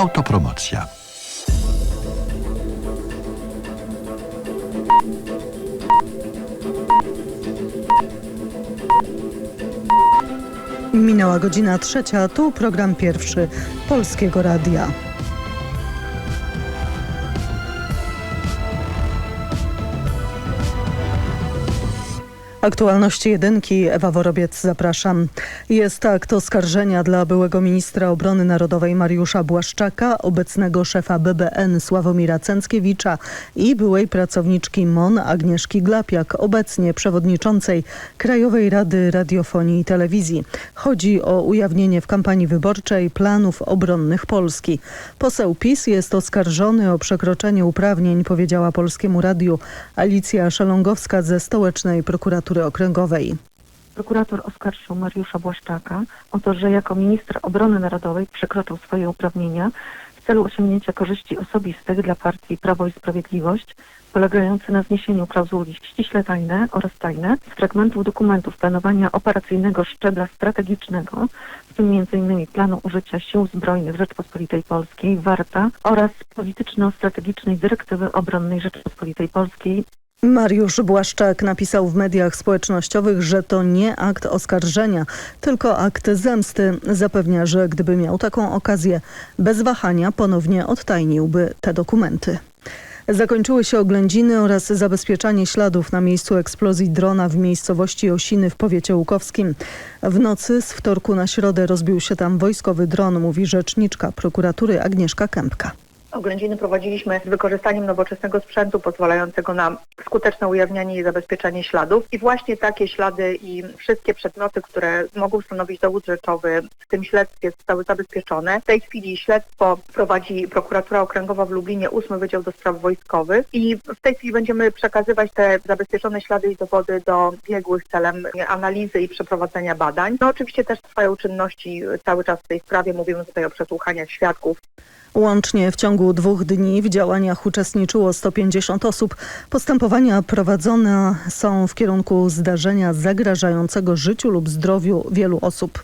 Autopromocja. Minęła godzina trzecia, tu program pierwszy Polskiego Radia. Aktualności jedynki, Ewa Worobiec, zapraszam. Jest akt oskarżenia dla byłego ministra obrony narodowej Mariusza Błaszczaka, obecnego szefa BBN Sławomira Cęckiewicza i byłej pracowniczki MON Agnieszki Glapiak, obecnie przewodniczącej Krajowej Rady Radiofonii i Telewizji. Chodzi o ujawnienie w kampanii wyborczej planów obronnych Polski. Poseł PiS jest oskarżony o przekroczenie uprawnień, powiedziała Polskiemu Radiu Alicja Szelongowska ze Stołecznej Prokuratury Okręgowej. Prokurator oskarżył Mariusza Błaszczaka o to, że jako minister obrony narodowej przekroczył swoje uprawnienia w celu osiągnięcia korzyści osobistych dla partii Prawo i Sprawiedliwość, polegające na zniesieniu klauzuli ściśle tajne oraz tajne z fragmentów dokumentów planowania operacyjnego szczebla strategicznego, w tym m.in. planu użycia sił zbrojnych Rzeczpospolitej Polskiej, WARTA oraz polityczno-strategicznej dyrektywy obronnej Rzeczpospolitej Polskiej Mariusz Błaszczak napisał w mediach społecznościowych, że to nie akt oskarżenia, tylko akt zemsty. Zapewnia, że gdyby miał taką okazję, bez wahania ponownie odtajniłby te dokumenty. Zakończyły się oględziny oraz zabezpieczanie śladów na miejscu eksplozji drona w miejscowości Osiny w powiecie łukowskim. W nocy z wtorku na środę rozbił się tam wojskowy dron, mówi rzeczniczka prokuratury Agnieszka Kępka. Oględziny prowadziliśmy z wykorzystaniem nowoczesnego sprzętu pozwalającego na skuteczne ujawnianie i zabezpieczanie śladów. I właśnie takie ślady i wszystkie przedmioty, które mogą stanowić dowód rzeczowy w tym śledztwie zostały zabezpieczone. W tej chwili śledztwo prowadzi prokuratura okręgowa w Lublinie, 8 Wydział do Spraw Wojskowych i w tej chwili będziemy przekazywać te zabezpieczone ślady i dowody do biegłych celem analizy i przeprowadzenia badań. No oczywiście też trwają czynności cały czas w tej sprawie. Mówimy tutaj o przesłuchaniach świadków. Łącznie w ciągu dwóch dni w działaniach uczestniczyło 150 osób. Postępowania prowadzone są w kierunku zdarzenia zagrażającego życiu lub zdrowiu wielu osób.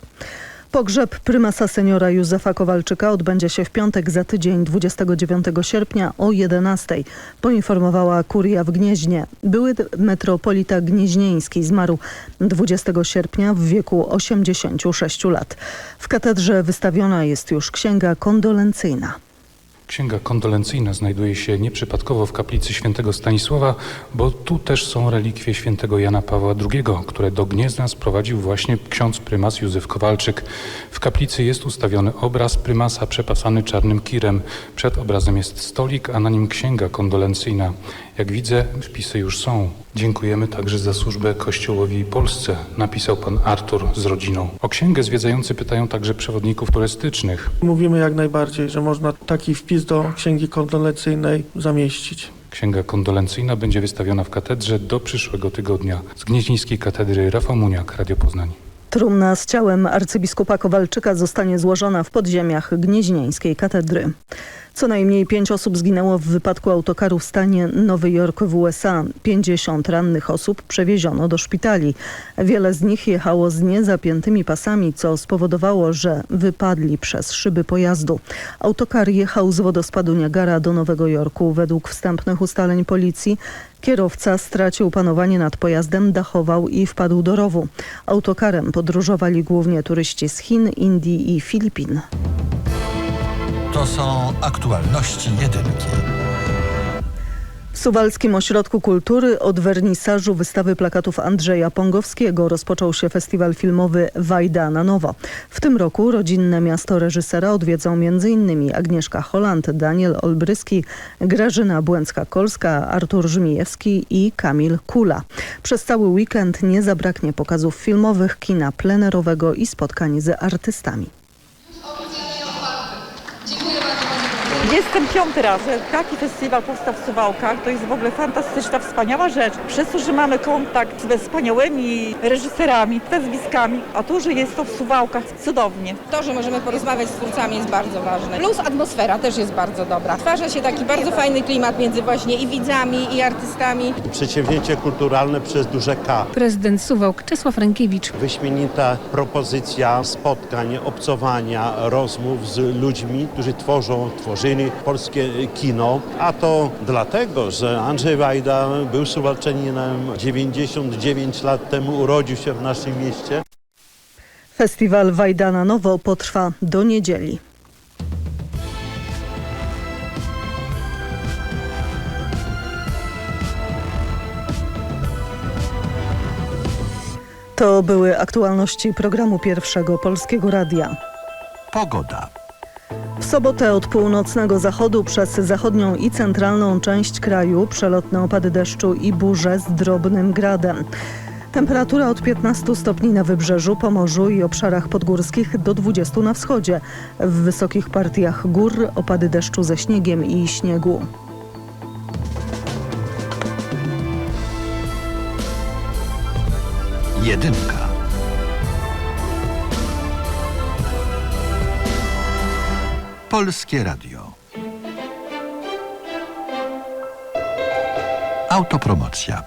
Pogrzeb prymasa seniora Józefa Kowalczyka odbędzie się w piątek za tydzień 29 sierpnia o 11, poinformowała kuria w Gnieźnie. Były metropolita gnieźnieński zmarł 20 sierpnia w wieku 86 lat. W katedrze wystawiona jest już księga kondolencyjna. Księga kondolencyjna znajduje się nieprzypadkowo w kaplicy świętego Stanisława, bo tu też są relikwie świętego Jana Pawła II, które do Gniezna sprowadził właśnie ksiądz prymas Józef Kowalczyk. W kaplicy jest ustawiony obraz prymasa przepasany czarnym kirem. Przed obrazem jest stolik, a na nim księga kondolencyjna. Jak widzę, wpisy już są. Dziękujemy także za służbę Kościołowi Polsce, napisał pan Artur z rodziną. O księgę zwiedzający pytają także przewodników turystycznych. Mówimy jak najbardziej, że można taki wpis do księgi kondolencyjnej zamieścić. Księga kondolencyjna będzie wystawiona w katedrze do przyszłego tygodnia. Z Gnieźnieńskiej Katedry Rafał Muniak, Radio Poznań. Trumna z ciałem arcybiskupa Kowalczyka zostanie złożona w podziemiach Gnieźnieńskiej Katedry. Co najmniej pięć osób zginęło w wypadku autokaru w stanie Nowy Jork w USA. 50 rannych osób przewieziono do szpitali. Wiele z nich jechało z niezapiętymi pasami, co spowodowało, że wypadli przez szyby pojazdu. Autokar jechał z wodospadu Niagara do Nowego Jorku. Według wstępnych ustaleń policji Kierowca stracił panowanie nad pojazdem, dachował i wpadł do rowu. Autokarem podróżowali głównie turyści z Chin, Indii i Filipin. To są aktualności jedynki. W Suwalskim Ośrodku Kultury od wernisażu wystawy plakatów Andrzeja Pongowskiego rozpoczął się festiwal filmowy Wajda na nowo. W tym roku rodzinne miasto reżysera odwiedzą m.in. Agnieszka Holland, Daniel Olbryski, Grażyna Błęcka-Kolska, Artur Żmijewski i Kamil Kula. Przez cały weekend nie zabraknie pokazów filmowych, kina plenerowego i spotkań z artystami. Jestem piąty raz, że taki festiwal powstał w Suwałkach. To jest w ogóle fantastyczna, wspaniała rzecz. Przez to, że mamy kontakt ze wspaniałymi reżyserami, nazwiskami, a tu, że jest to w Suwałkach, cudownie. To, że możemy porozmawiać z twórcami jest bardzo ważne. Plus atmosfera też jest bardzo dobra. Stwarza się taki bardzo fajny klimat między właśnie i widzami, i artystami. Przedsięwzięcie kulturalne przez duże K. Prezydent Suwałk Czesław Rękiewicz. Wyśmienita propozycja spotkań, obcowania, rozmów z ludźmi, którzy tworzą, polskie kino. A to dlatego, że Andrzej Wajda był suwalczaninem 99 lat temu, urodził się w naszym mieście. Festiwal Wajda na nowo potrwa do niedzieli. To były aktualności programu Pierwszego Polskiego Radia. Pogoda. W sobotę od północnego zachodu przez zachodnią i centralną część kraju przelotne opady deszczu i burze z drobnym gradem. Temperatura od 15 stopni na wybrzeżu, Pomorzu i obszarach podgórskich do 20 na wschodzie. W wysokich partiach gór opady deszczu ze śniegiem i śniegu. Jedynka. Polskie Radio. Autopromocja.